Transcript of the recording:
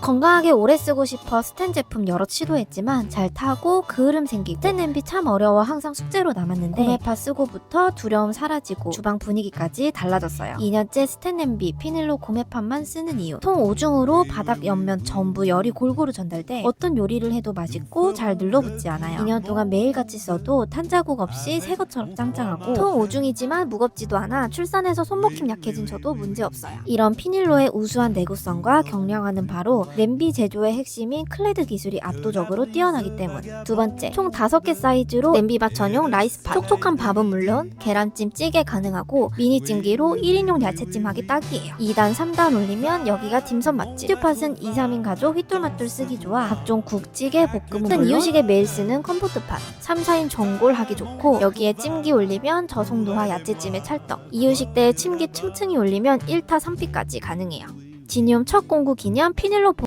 건강하게 오래 쓰고 싶어 스텐 제품 여러 시도했지만 잘 타고 그을음 생기고 스텐 냄비 참 어려워 항상 숙제로 남았는데 고메파 쓰고부터 두려움 사라지고 주방 분위기까지 달라졌어요. 2년째 스텐 냄비 피닐로 고메판만 쓰는 이유 통 오중으로 바닥 옆면 전부 열이 골고루 전달돼 어떤 요리를 해도 맛있고 잘 눌러붙지 않아요. 2년 동안 매일같이 써도 탄자국 없이 새 것처럼 짱짱하고 통 오중이지만 무겁지도 않아 출산해서 손목힘 약해진 저도 문제없어요. 이런 피닐로의 우수한 내구성과 경량화는 바로 냄비 제조의 핵심인 클레드 기술이 압도적으로 뛰어나기 때문. 두 번째, 총 5개 사이즈로 냄비밥 전용 라이스팟. 촉촉한 밥은 물론 계란찜 찌개 가능하고 미니 찜기로 1인용 야채찜 하기 딱이에요. 2단, 3단 올리면 여기가 딤섬 맛집. 스튜팟은 2, 3인 가족 휘뚤마뚤 쓰기 좋아 각종 국, 찌개, 볶음은 물론 이유식에 매일 쓰는 컴포트팟. 3, 4인 전골 하기 좋고 여기에 찜기 올리면 저송도화 야채찜에 찰떡. 이유식 때 침기 층층이 올리면 1타 3피까지 가능해요. 지니움 첫 공구 기념 피닐로